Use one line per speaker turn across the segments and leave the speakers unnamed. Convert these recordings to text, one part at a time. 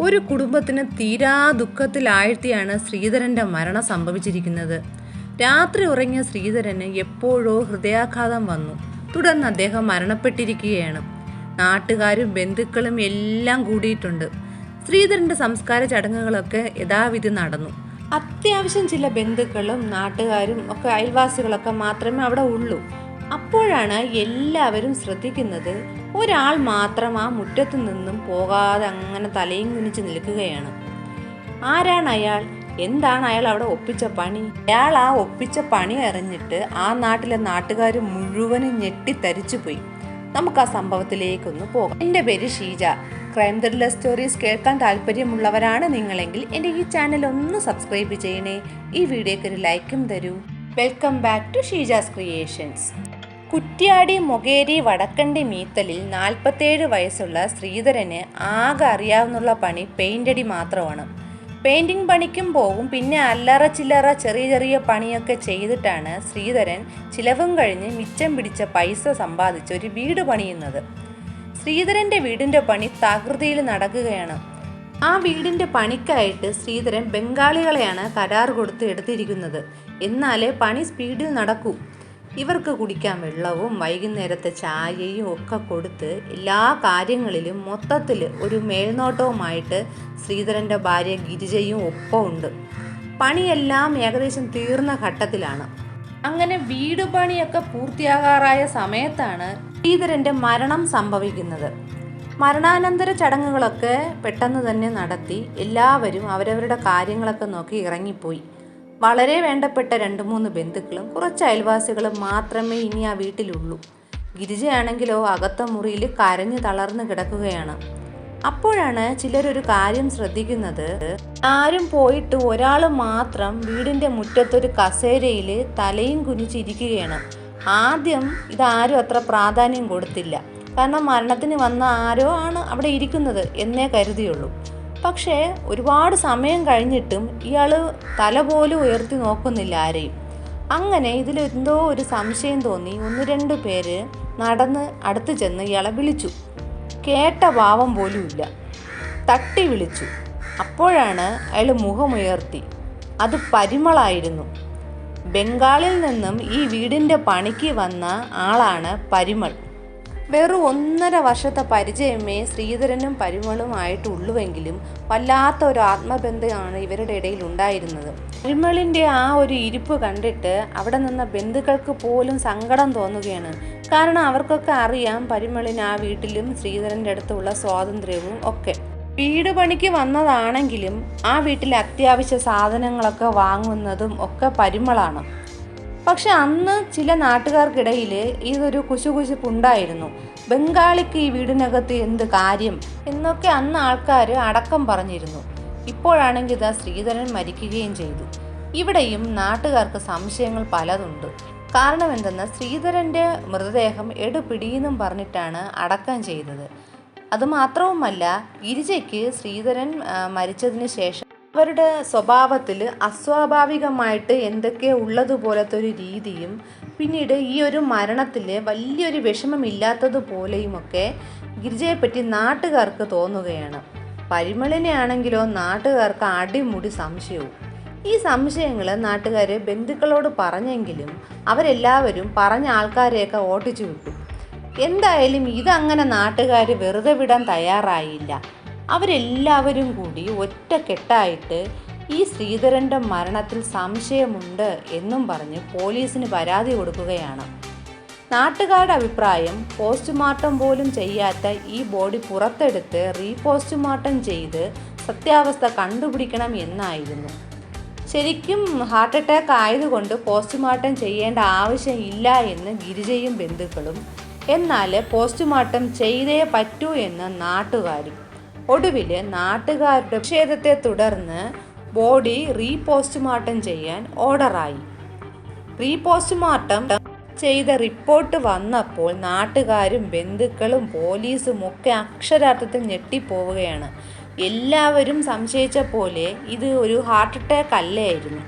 ഒരു കുടുംബത്തിന് തീരാ ദുഃഖത്തിലാഴ്ത്തിയാണ് ശ്രീധരന്റെ മരണം സംഭവിച്ചിരിക്കുന്നത്. രാത്രി ഉറങ്ങിയ ശ്രീധരന് എപ്പോഴോ ഹൃദയാഘാതം വന്നു. തുടർന്ന് അദ്ദേഹം മരണപ്പെട്ടിരിക്കുകയാണ്. നാട്ടുകാരും ബന്ധുക്കളും എല്ലാം കൂടിയിട്ടുണ്ട്. ശ്രീധരന്റെ സംസ്കാര ചടങ്ങുകളൊക്കെ യഥാവിധി നടന്നു. അത്യാവശ്യം ചില ബന്ധുക്കളും നാട്ടുകാരും ഒക്കെ അയൽവാസികളൊക്കെ മാത്രമേ അവിടെ ഉള്ളൂ. അപ്പോഴാണ് എല്ലാവരും ശ്രദ്ധിക്കുന്നത് ഒരാൾ മാത്രം ആ മുറ്റത്തു നിന്നും പോകാതെ അങ്ങനെ തലയും കുനിച്ച് നിൽക്കുകയാണ്. ആരാണ് അയാൾ? എന്താണ് അയാൾ അവിടെ ഒപ്പിച്ച പണി? അയാൾ ആ ഒപ്പിച്ച പണി അറിഞ്ഞിട്ട് ആ നാട്ടിലെ നാട്ടുകാർ മുഴുവനും ഞെട്ടിത്തരിച്ചു പോയി. നമുക്ക് ആ സംഭവത്തിലേക്കൊന്ന് പോകാം. എന്റെ പേര് ഷീജ. ക്രൈം ത്രില്ലർ സ്റ്റോറീസ് കേൾക്കാൻ താല്പര്യമുള്ളവരാണ് നിങ്ങളെങ്കിൽ എന്റെ ഈ ചാനൽ ഒന്ന് സബ്സ്ക്രൈബ് ചെയ്യണേ. ഈ വീഡിയോക്ക് ഒരു ലൈക്കും തരൂ. Welcome back to Sheejas creations Kuttiady Mokeri Vadakkandi മീത്തലിൽ നാൽപ്പത്തേഴ് വയസ്സുള്ള ശ്രീധരന് ആകെ അറിയാവുന്നുള്ള പണി പെയിന്റടി മാത്രമാണ്. പെയിന്റിങ് പണിക്കും പോകും പിന്നെ അല്ലറ ചില്ലറ ചെറിയ ചെറിയ പണിയൊക്കെ ചെയ്തിട്ടാണ് ശ്രീധരൻ ചിലവും കഴിഞ്ഞ് മിച്ചം പിടിച്ച പൈസ സമ്പാദിച്ച് ഒരു വീട് പണിയുന്നത്. ശ്രീധരന്റെ വീടിന്റെ പണി തകൃതിയിൽ നടക്കുകയാണ്. ആ വീടിന്റെ പണിക്കായിട്ട് ശ്രീധരൻ ബംഗാളികളെയാണ് കരാർ കൊടുത്ത് എടുത്തിരിക്കുന്നത്. എന്നാലേ പണി സ്പീഡിൽ നടക്കൂ. ഇവർക്ക് കുടിക്കാൻ വെള്ളവും വൈകുന്നേരത്തെ ചായയും ഒക്കെ കൊടുത്ത് എല്ലാ കാര്യങ്ങളിലും മൊത്തത്തിൽ ഒരു മേൽനോട്ടവുമായിട്ട് ശ്രീധരന്റെ ഭാര്യ ഗിരിജയും ഒപ്പമുണ്ട് പണിയെല്ലാം ഏകദേശം തീർന്ന ഘട്ടത്തിലാണ്. അങ്ങനെ വീട് പണിയൊക്കെ പൂർത്തിയാകാറായ സമയത്താണ് ശ്രീധരന്റെ മരണം സംഭവിക്കുന്നത്. മരണാനന്തര ചടങ്ങുകളൊക്കെ പെട്ടെന്ന് തന്നെ നടത്തി എല്ലാവരും അവരവരുടെ കാര്യങ്ങളൊക്കെ നോക്കി ഇറങ്ങിപ്പോയി. വളരെ വേണ്ടപ്പെട്ട രണ്ട് മൂന്ന് ബന്ധുക്കളും കുറച്ച് അയൽവാസികളും മാത്രമേ ഇനി ആ വീട്ടിലുള്ളൂ. ഗിരിജയാണെങ്കിലോ അകത്ത മുറിയിൽ കരഞ്ഞു തളർന്നു കിടക്കുകയാണ്. അപ്പോഴാണ് ചിലരൊരു കാര്യം ശ്രദ്ധിക്കുന്നത്. ആരും പോയിട്ട് ഒരാൾ മാത്രം വീടിന്റെ മുറ്റത്തൊരു കസേരയിൽ തലയും കുനിച്ചിരിക്കുകയാണ്. ആദ്യം ഇതാരും അത്ര പ്രാധാന്യം കൊടുത്തില്ല. കാരണം മരണത്തിന് വന്ന ആരോ ആണ് അവിടെ ഇരിക്കുന്നത് എന്നേ കരുതിയുള്ളൂ. പക്ഷേ ഒരുപാട് സമയം കഴിഞ്ഞിട്ടും ഇയാൾ തല പോലും ഉയർത്തി നോക്കുന്നില്ല ആരെയും. അങ്ങനെ ഇതിലെന്തോ ഒരു സംശയം തോന്നി. ഒന്ന് രണ്ട് പേര് നടന്ന് അടുത്ത് ചെന്ന് ഇയാളെ വിളിച്ചു. കേട്ട ഭാവം പോലുമില്ല തട്ടി വിളിച്ചു. അപ്പോഴാണ് അയാൾ മുഖമുയർത്തി. അത് പരിമളായിരുന്നു. ബംഗാളിൽ നിന്നും ഈ വീടിന്റെ പണിക്ക് വന്ന ആളാണ് പരിമൾ. വെറും ഒന്നര വർഷത്തെ പരിചയമേ ശ്രീധരനും പരിമളുമായിട്ടുള്ളുവെങ്കിലും വല്ലാത്ത ഒരു ആത്മബന്ധമാണ് ഇവരുടെ ഇടയിൽ ഉണ്ടായിരുന്നത്. പരിമളിന്റെ ആ ഒരു ഇരിപ്പ് കണ്ടിട്ട് അവിടെ നിന്ന ബന്ധുക്കൾക്ക് പോലും സങ്കടം തോന്നുകയാണ്. കാരണം അവർക്കൊക്കെ അറിയാം പരിമളിന് ആ വീട്ടിലും ശ്രീധരന്റെ അടുത്തുള്ള സ്വാതന്ത്ര്യവും ഒക്കെ. വീട് പണിക്ക് വന്നതാണെങ്കിലും ആ വീട്ടിലെ അത്യാവശ്യ സാധനങ്ങളൊക്കെ വാങ്ങുന്നതും ഒക്കെ പരിമളാണ്. പക്ഷെ അന്ന് ചില നാട്ടുകാർക്കിടയിൽ ഇതൊരു കുശുകുശുപ്പുണ്ടായിരുന്നു. ബംഗാളിക്ക് ഈ വീടിനകത്ത് എന്ത് കാര്യം എന്നൊക്കെ അന്ന് ആൾക്കാർ അടക്കം പറഞ്ഞിരുന്നു. ഇപ്പോഴാണെങ്കിൽ ഇതാ ശ്രീധരൻ മരിക്കുകയും ചെയ്തു. ഇവിടെയും നാട്ടുകാർക്ക് സംശയങ്ങൾ പലതുണ്ട്. കാരണം എന്തെന്നാൽ ശ്രീധരന്റെ മൃതദേഹം എടുപിടിയെന്നും പറഞ്ഞിട്ടാണ് അടക്കം ചെയ്തത്. അതുമാത്രവുമല്ല ഗിരിജയ്ക്ക് ശ്രീധരൻ മരിച്ചതിന് ശേഷം അവരുടെ സ്വഭാവത്തിൽ അസ്വാഭാവികമായിട്ട് എന്തൊക്കെ ഉള്ളതുപോലത്തെ ഒരു രീതിയും പിന്നീട് ഈ ഒരു മരണത്തിൽ വലിയൊരു വിഷമമില്ലാത്തതുപോലെയുമൊക്കെ ഗിരിജയെപ്പറ്റി നാട്ടുകാർക്ക് തോന്നുകയാണ്. പരിമളിനെ ആണെങ്കിലോ നാട്ടുകാർക്ക് അടിമുടി സംശയവും. ഈ സംശയങ്ങൾ നാട്ടുകാർ ബന്ധുക്കളോട് പറഞ്ഞെങ്കിലും അവരെല്ലാവരും പറഞ്ഞ ആൾക്കാരെയൊക്കെ ഓട്ടിച്ചു വിട്ടു. എന്തായാലും ഇതങ്ങനെ നാട്ടുകാർ വെറുതെ വിടാൻ തയ്യാറായില്ല. അവരെല്ലാവരും കൂടി ഒറ്റക്കെട്ടായിട്ട് ഈ ശ്രീധരന്റെ മരണത്തിൽ സംശയമുണ്ട് എന്നും പറഞ്ഞ് പോലീസിന് പരാതി കൊടുക്കുകയാണ്. നാട്ടുകാരുടെ അഭിപ്രായം പോസ്റ്റ്മോർട്ടം പോലും ചെയ്യാത്ത ഈ ബോഡി പുറത്തെടുത്ത് റീപോസ്റ്റ്മോർട്ടം ചെയ്ത് സത്യാവസ്ഥ കണ്ടുപിടിക്കണം എന്നായിരുന്നു. ശരിക്കും ഹാർട്ട് അറ്റാക്ക് ആയതുകൊണ്ട് പോസ്റ്റ്മോർട്ടം ചെയ്യേണ്ട ആവശ്യം ഇല്ല എന്ന് ഗിരിജയും ബന്ധുക്കളും എന്നാൽ പോസ്റ്റ്മോർട്ടം ചെയ്തേ പറ്റൂ എന്ന് നാട്ടുകാരും ഒടുവിൽ നാട്ടുകാരുടെ പ്രതിഷേധത്തെ തുടർന്ന് ബോഡി റീപോസ്റ്റ്മോർട്ടം ചെയ്യാൻ ഓർഡറായി. റീപോസ്റ്റ്മോർട്ടം ചെയ്ത റിപ്പോർട്ട് വന്നപ്പോൾ നാട്ടുകാരും ബന്ധുക്കളും പോലീസും ഒക്കെ അക്ഷരാർത്ഥത്തിൽ ഞെട്ടിപ്പോവുകയാണ്. എല്ലാവരും സംശയിച്ച പോലെ ഇത് ഒരു ഹാർട്ട് അറ്റാക്ക് അല്ലായിരുന്നു.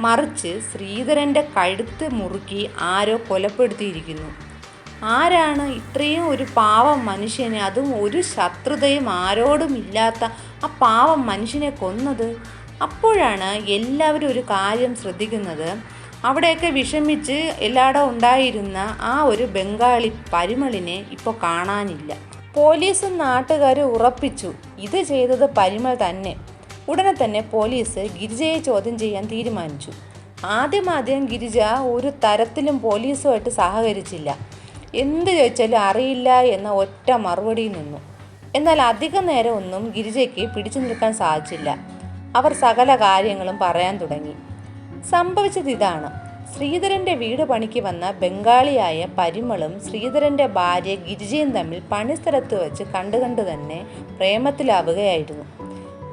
മറിച്ച് ശ്രീധരന്റെ കഴുത്ത് മുറുക്കി ആരോ കൊലപ്പെടുത്തിയിരിക്കുന്നു. ആരാണ് ഇത്രയും ഒരു പാവം മനുഷ്യനെ? അതും ഒരു ശത്രുതയും ആരോടും ഇല്ലാത്ത ആ പാവം മനുഷ്യനെ കൊന്നത്? അപ്പോഴാണ് എല്ലാവരും ഒരു കാര്യം ശ്രദ്ധിക്കുന്നത്. അവിടെയൊക്കെ വിഷമിച്ച് എല്ലായിടം ഉണ്ടായിരുന്ന ആ ഒരു ബംഗാളി പരിമളിനെ ഇപ്പോൾ കാണാനില്ല. പോലീസും നാട്ടുകാരും ഉറപ്പിച്ചു ഇത് ചെയ്തത് പരിമൾ തന്നെ. ഉടനെ തന്നെ പോലീസ് ഗിരിജയെ ചോദ്യം ചെയ്യാൻ തീരുമാനിച്ചു. ആദ്യമാദ്യം ഗിരിജ ഒരു തരത്തിലും പോലീസുമായിട്ട് സഹകരിച്ചില്ല. എന്ത് ചോദിച്ചാലും അറിയില്ല എന്ന ഒറ്റ മറുപടി നിന്നു. എന്നാൽ അധിക നേരമൊന്നും ഗിരിജയ്ക്ക് പിടിച്ചു നിൽക്കാൻ സാധിച്ചില്ല. അവർ സകല കാര്യങ്ങളും പറയാൻ തുടങ്ങി. സംഭവിച്ചത് ഇതാണ്. ശ്രീധരന്റെ വീട് പണിക്ക് വന്ന ബംഗാളിയായ പരിമളും ശ്രീധരന്റെ ഭാര്യ ഗിരിജയും തമ്മിൽ പണിസ്ഥലത്ത് വെച്ച് കണ്ടുകണ്ട് കണ്ടു തന്നെ പ്രേമത്തിലാവുകയായിരുന്നു.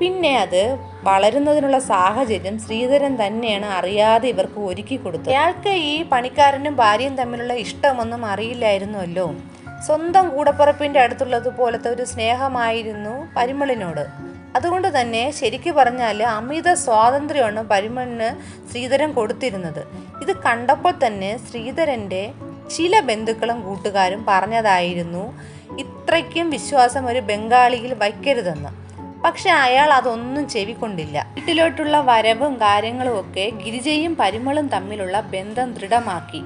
പിന്നെ അത് വളരുന്നതിനുള്ള സാഹചര്യം ശ്രീധരൻ തന്നെയാണ് അറിയാതെ ഇവർക്ക് ഒരുക്കി കൊടുത്തത്. അയാൾക്ക് ഈ പണിക്കാരനും ഭാര്യയും തമ്മിലുള്ള ഇഷ്ടമൊന്നും അറിയില്ലായിരുന്നുവല്ലോ സ്വന്തം കൂടപ്പറപ്പിന്റെ അടുത്തുള്ളതുപോലത്തെ ഒരു സ്നേഹമായിരുന്നു പരിമളിനോട്. അതുകൊണ്ട് തന്നെ ശരിക്കു പറഞ്ഞാൽ അമിത സ്വാതന്ത്ര്യമാണ് പരിമളിന് ശ്രീധരൻ കൊടുത്തിരുന്നത്. ഇത് കണ്ടപ്പോൾ തന്നെ ശ്രീധരന്റെ ചില ബന്ധുക്കളും കൂട്ടുകാരും പറഞ്ഞതായിരുന്നു ഇത്രയ്ക്കും വിശ്വാസം ഒരു ബംഗാളിയിൽ വയ്ക്കരുതെന്ന്. പക്ഷെ അയാൾ അതൊന്നും ചെവിക്കൊണ്ടില്ല. വീട്ടിലോട്ടുള്ള വരവും കാര്യങ്ങളും ഒക്കെ ഗിരിജയും പരിമളും തമ്മിലുള്ള ബന്ധം ദൃഢമാക്കി.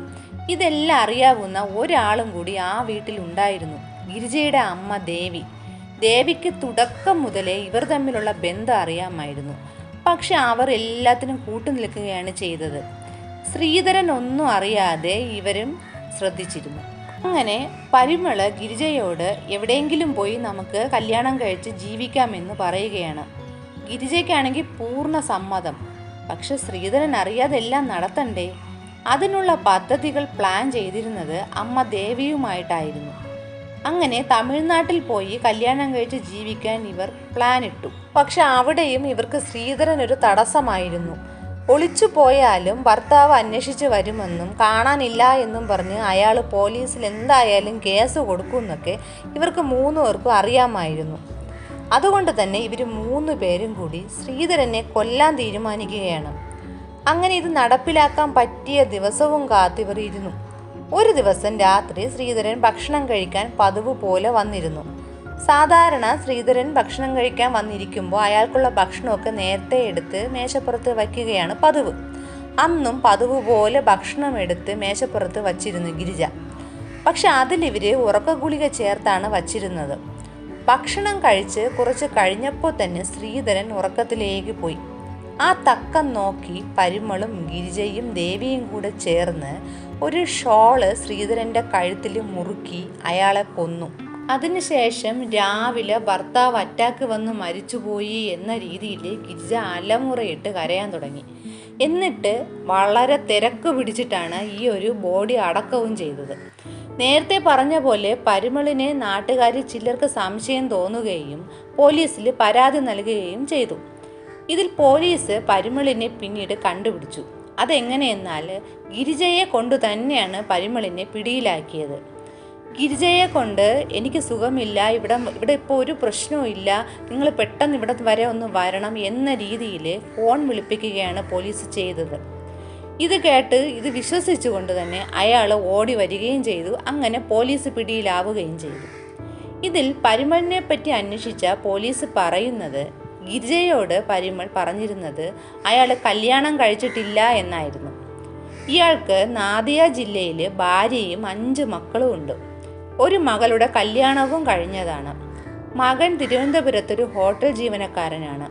ഇതെല്ലാം അറിയാവുന്ന ഒരാളും കൂടി ആ വീട്ടിൽ ഉണ്ടായിരുന്നു. ഗിരിജയുടെ അമ്മ ദേവി. ദേവിക്ക് തുടക്കം മുതലേ ഇവർ തമ്മിലുള്ള ബന്ധം അറിയാമായിരുന്നു. പക്ഷെ അവർ എല്ലാത്തിനും കൂട്ടു നിൽക്കുകയാണ് ചെയ്തത്. ശ്രീധരൻ ഒന്നും അറിയാതെ ഇവരും ശ്രദ്ധിച്ചിരുന്നു. അങ്ങനെ പരിമൾ ഗിരിജയോട് എവിടെയെങ്കിലും പോയി നമുക്ക് കല്യാണം കഴിച്ച് ജീവിക്കാമെന്ന് പറയുകയാണ്. ഗിരിജയ്ക്കാണെങ്കിൽ പൂർണ സമ്മതം. പക്ഷെ ശ്രീധരൻ അറിയാതെല്ലാം നടത്തണ്ടേ? അതിനുള്ള പദ്ധതികൾ പ്ലാൻ ചെയ്തിരുന്നത് അമ്മ ദേവിയുമായിട്ടായിരുന്നു. അങ്ങനെ തമിഴ്നാട്ടിൽ പോയി കല്യാണം കഴിച്ച് ജീവിക്കാൻ ഇവർ പ്ലാൻ ഇട്ടു പക്ഷെ അവിടെയും ഇവർക്ക് ശ്രീധരൻ ഒരു തടസ്സമായിരുന്നു. ഒളിച്ചു പോയാലും ഭർത്താവ് അന്വേഷിച്ച് വരുമെന്നും കാണാനില്ല എന്നും പറഞ്ഞ് അയാൾ പോലീസിൽ എന്തായാലും കേസ് കൊടുക്കുമെന്നൊക്കെ ഇവർക്ക് മൂന്ന് പേർക്കും അറിയാമായിരുന്നു. അതുകൊണ്ട് തന്നെ ഇവർ മൂന്ന് പേരും കൂടി ശ്രീധരനെ കൊല്ലാൻ തീരുമാനിക്കുകയാണ്. അങ്ങനെ ഇത് നടപ്പിലാക്കാൻ പറ്റിയ ദിവസവും കാത്തിവർ ഇരുന്നു ഒരു ദിവസം രാത്രി ശ്രീധരൻ ഭക്ഷണം കഴിക്കാൻ പതിവ് പോലെ വന്നിരുന്നു. സാധാരണ ശ്രീധരൻ ഭക്ഷണം കഴിക്കാൻ വന്നിരിക്കുമ്പോൾ അയാൾക്കുള്ള ഭക്ഷണമൊക്കെ നേരത്തെ എടുത്ത് മേശപ്പുറത്ത് വയ്ക്കുകയാണ് പതിവ്. അന്നും പതിവ് പോലെ ഭക്ഷണം എടുത്ത് മേശപ്പുറത്ത് വച്ചിരുന്നു ഗിരിജ. പക്ഷെ അതിലിവർ ഉറക്ക ഗുളിക ചേർത്താണ് വച്ചിരുന്നത്. ഭക്ഷണം കഴിച്ച് കുറച്ച് കഴിഞ്ഞപ്പോൾ തന്നെ ശ്രീധരൻ ഉറക്കത്തിലേക്ക് പോയി. ആ തക്കം നോക്കി പരിമളും ഗിരിജയും ദേവിയും കൂടെ ചേർന്ന് ഒരു ഷോൾ ശ്രീധരന്റെ കഴുത്തിൽ മുറുക്കി അയാളെ കൊന്നു. അതിനുശേഷം രാവിലെ ഭർത്താവ് അറ്റാക്ക് വന്ന് മരിച്ചുപോയി എന്ന രീതിയിൽ ഗിരിജ അലമുറയിട്ട് കരയാൻ തുടങ്ങി. എന്നിട്ട് വളരെ തിരക്ക് പിടിച്ചിട്ടാണ് ഈ ഒരു ബോഡി അടക്കവും ചെയ്തത്. നേരത്തെ പറഞ്ഞ പോലെ പരിമളിനെ നാട്ടുകാർ ചിലർക്ക് സംശയം തോന്നുകയും പോലീസിൽ പരാതി നൽകുകയും ചെയ്തു. ഇതിൽ പോലീസ് പരിമളിനെ പിന്നീട് കണ്ടുപിടിച്ചു. അതെങ്ങനെയെന്നാൽ ഗിരിജയെ കൊണ്ടു തന്നെയാണ് പരിമളിനെ പിടിയിലാക്കിയത്. ഗിരിജയെ കൊണ്ട് എനിക്ക് സുഖമില്ല ഇവിടെ ഇവിടെ ഇപ്പോൾ ഒരു പ്രശ്നവും ഇല്ല നിങ്ങൾ പെട്ടെന്ന് ഇവിടെ വരെ ഒന്ന് വരണം എന്ന രീതിയിൽ ഫോൺ വിളിപ്പിക്കുകയാണ് പോലീസ് ചെയ്തത്. ഇത് കേട്ട് ഇത് വിശ്വസിച്ചുകൊണ്ട് തന്നെ അയാൾ ഓടി വരികയും ചെയ്തു അങ്ങനെ പോലീസ് പിടിയിലാവുകയും ചെയ്തു. ഇതിൽ പരിമളിനെ പറ്റി അന്വേഷിച്ച പോലീസ് പറയുന്നത് ഗിരിജയോട് പരിമൾ പറഞ്ഞിരുന്നത് അയാൾ കല്യാണം കഴിച്ചിട്ടില്ല എന്നായിരുന്നു. ഇയാൾക്ക് നാദിയ ജില്ലയിൽ ഭാര്യയും അഞ്ച് മക്കളും ഉണ്ട് ഒരു മകളുടെ കല്യാണവും കഴിഞ്ഞതാണ്. മകൻ തിരുവനന്തപുരത്തൊരു ഹോട്ടൽ ജീവനക്കാരനാണ്.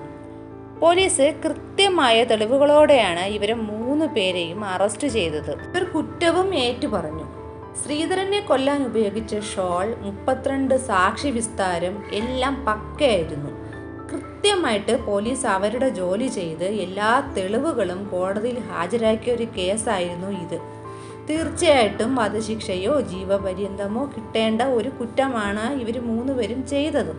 പോലീസ് കൃത്യമായ തെളിവുകളോടെയാണ് ഇവരെ മൂന്ന് പേരെയും അറസ്റ്റ് ചെയ്തത്. ഇവർ കുറ്റവും ഏറ്റുപറഞ്ഞു. ശ്രീധരനെ കൊല്ലാൻ ഉപയോഗിച്ച ഷോൾ മുപ്പത്തിരണ്ട് സാക്ഷി വിസ്താരം എല്ലാം പക്കയായിരുന്നു. കൃത്യമായിട്ട് പോലീസ് അവരുടെ ജോലി ചെയ്ത് എല്ലാ തെളിവുകളും കോടതിയിൽ ഹാജരാക്കിയ ഒരു കേസായിരുന്നു ഇത്. തീർച്ചയായിട്ടും വധശിക്ഷയോ ജീവപര്യന്തമോ കിട്ടേണ്ട ഒരു കുറ്റമാണ് ഇവർ മൂന്നുപേരും ചെയ്തത്.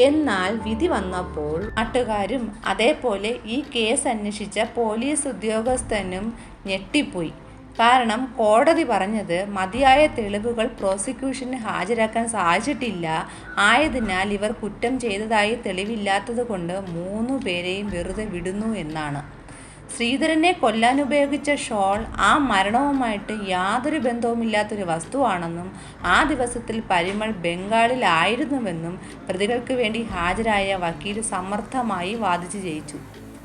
എന്നാൽ വിധി വന്നപ്പോൾ നാട്ടുകാരും അതേപോലെ ഈ കേസ് അന്വേഷിച്ച പോലീസ് ഉദ്യോഗസ്ഥനും ഞെട്ടിപ്പോയി. കാരണം കോടതി പറഞ്ഞത് മതിയായ തെളിവുകൾ പ്രോസിക്യൂഷന് ഹാജരാക്കാൻ സാധിച്ചിട്ടില്ല. ആയതിനാൽ ഇവർ കുറ്റം ചെയ്തതായി തെളിവില്ലാത്തത് കൊണ്ട് മൂന്നു പേരെയും വെറുതെ വിടുന്നു എന്നാണ്. ശ്രീധരനെ കൊല്ലാൻ ഉപയോഗിച്ച ഷോൾ ആ മരണവുമായിട്ട് യാതൊരു ബന്ധവുമില്ലാത്തൊരു വസ്തുവാണെന്നും ആ ദിവസത്തിൽ പരിമൾ ബംഗാളിലായിരുന്നുവെന്നും പ്രതികൾക്ക് വേണ്ടി ഹാജരായ വക്കീൽ സമർത്ഥമായി വാദിച്ചു ജയിച്ചു.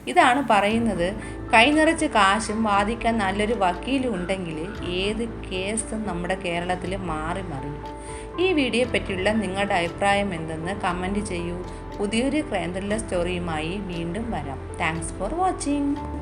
ഇതാണ് പറയുന്നത്. കൈനിറച്ച് കാശും വാദിക്കാൻ നല്ലൊരു വക്കീലും ഉണ്ടെങ്കിൽ ഏത് കേസും നമ്മുടെ കേരളത്തിൽ മാറി മറിയും ഈ വീഡിയോയെ പറ്റിയുള്ള നിങ്ങളുടെ അഭിപ്രായം എന്തെന്ന് കമന്റ് ചെയ്യൂ. പുതിയൊരു ക്രൈം സ്റ്റോറിയുമായി വീണ്ടും വരാം. Thanks for watching.